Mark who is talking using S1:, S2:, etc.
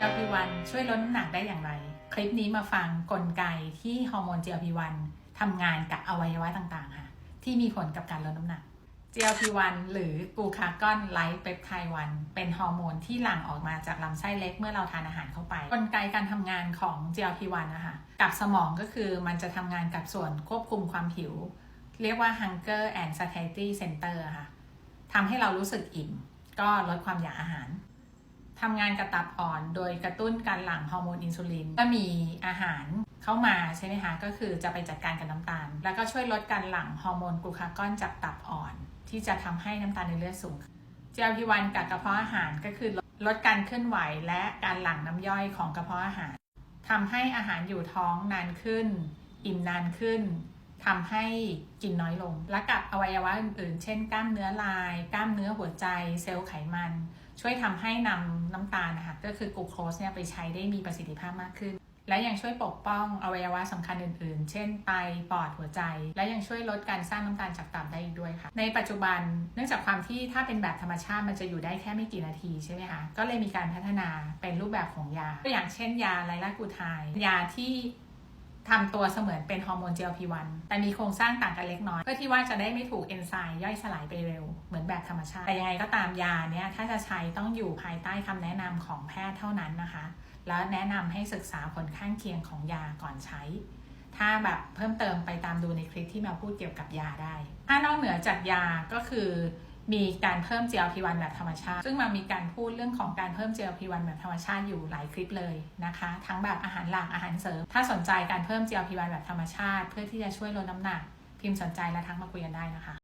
S1: GLP-1 ช่วยลดน้ำหนักได้อย่างไร คลิปนี้มาฟังกลไกที่ฮอร์โมน GLP-1 ทำงานกับอวัยวะต่างๆ ค่ะ ที่มีผลกับการลดน้ำหนัก GLP-1 หรือกลูคากอนไลท์เปปไทด์1เป็นฮอร์โมนที่หลั่งออกมาจากลำไส้เล็กเมื่อเราทานอาหารเข้าไป กลไกการทำงานของ GLP-1 นะคะกับสมองก็คือมันจะทำงานกับส่วนควบคุมความหิว เรียกว่า hunger and satiety center อะค่ะทำให้เรารู้สึกอิ่ม ก็ลดความอยากอาหาร ทำงานกับตับอ่อนโดยกระตุ้นการหลั่งฮอร์โมนอินซูลินก็มีอาหารเข้ามาใช่ไหมคะก็คือจะไปจัดการกับน้ำตาล แล้วก็ช่วยลดการหลั่งฮอร์โมนกลูคากอนจากตับอ่อน ที่จะทำให้น้ำตาลในเลือดสูง GLP-1 กับกระเพาะอาหารก็คือลดการเคลื่อนไหวและการหลั่งน้ำย่อยของกระเพาะอาหารทำให้อาหารอยู่ท้องนานขึ้น อิ่มนานขึ้น ทำให้กินน้อยลง และกับอวัยวะอื่นๆ เช่น กล้ามเนื้อลาย กล้ามเนื้อหัวใจ เซลล์ไขมัน ช่วยทำให้นำน้ำตาลนะคะก็คือกลูโคสเนี่ยไปใช้ได้มีประสิทธิภาพมากขึ้น และยังช่วยปกป้องอวัยวะสำคัญอื่นๆ เช่นไต ปอด หัวใจ และยังช่วยลดการสร้างน้ำตาลจากตับได้อีกด้วยค่ะ ในปัจจุบันเนื่องจากความที่ถ้าเป็นแบบธรรมชาติมันจะอยู่ได้แค่ไม่กี่นาทีใช่ไหมคะ ก็เลยมีการพัฒนาเป็นรูปแบบของยา ตัวอย่างเช่น ยาไลลากูไทด์ยาที่ ทำตัวเสมือนเป็นฮอร์โมน GLP-1 แต่มีโครงสร้างต่างกันเล็กน้อย เพื่อที่ว่าจะได้ไม่ถูกเอนไซม์ย่อยสลายไปเร็ว เหมือนแบบธรรมชาติ แต่ยังไงก็ตามยาเนี่ยถ้าจะใช้ต้องอยู่ภายใต้คำแนะนำของแพทย์เท่านั้นนะคะ แล้วแนะนำให้ศึกษาผลข้างเคียงของยาก่อนใช้ ถ้าแบบเพิ่มเติมไปตามดูในคลิปที่แมวพูดเกี่ยวกับยาได้ ถ้านอกเหนือจากยาก็คือ มีการเพิ่ม GLP-1 แบบธรรมชาติ ซึ่งมามีการพูดเรื่องของการเพิ่ม GLP-1 แบบธรรมชาติอยู่หลายคลิปเลยนะคะ ทั้งแบบอาหารหลักอาหารเสริม ถ้าสนใจการเพิ่ม GLP-1 แบบธรรมชาติ เพื่อที่จะช่วยลดน้ำหนัก พิมพ์สนใจและทักมาคุยกันได้นะคะ